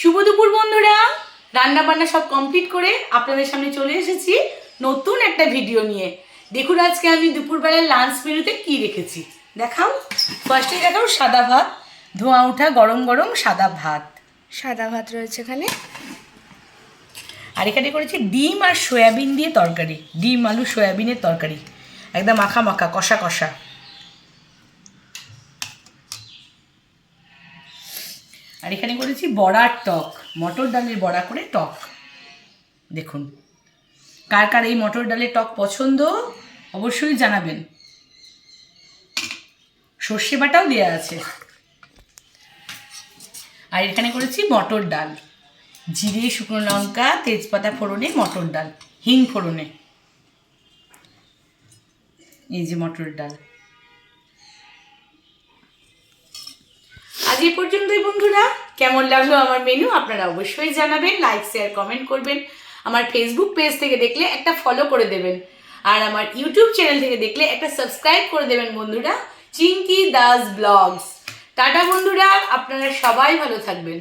শুভ দুপুর বন্ধুরা। রান্না বান্না সব কমপ্লিট করে আপনাদের সামনে চলে এসেছি নতুন একটা ভিডিও নিয়ে। দেখুন আজকে আমি দুপুরবেলার লাঞ্চ মেনুতে কি রেখেছি। দেখাও। ফার্স্টে দেখাও সাদা ভাত ধোঁয়া ওঠা গরম গরম সাদা ভাত। সাদা ভাত রয়েছে এখানে। আর এখানে করেছি ডিম আর সয়াবিন দিয়ে তরকারি। ডিম আলু সয়াবিনের তরকারি। একদম মাখা মাখা কষা কষা। আর এখানে করেছি বড়ার টক, মটর ডালের বড়া করে টক। দেখুন, কার কার এই মটর ডালের টক পছন্দ অবশ্যই জানাবেন। সর্ষে বাটাও দেওয়া আছে। আর এখানে করেছি মটর ডাল। জিরে, শুকনো লঙ্কা, তেজপাতা ফোড়নে, মটর ডাল, হিং ফোড়নে। এই যে মটর ডাল। আজ এই পর্যন্তই বন্ধুরা। কেমন লাগল আমার মেনু আপনারা অবশ্যই জানাবেন লাইক শেয়ার কমেন্ট করবেন। আমার ফেসবুক পেজ থেকে দেখলে একটা ফলো করে দেবেন। আর আমার ইউটিউব চ্যানেল থেকে দেখলে একটা সাবস্ক্রাইব করে দেবেন বন্ধুরা। চিঙ্কি দাস ব্লগস। টাটা বন্ধুরা, আপনারা সবাই ভালো থাকবেন।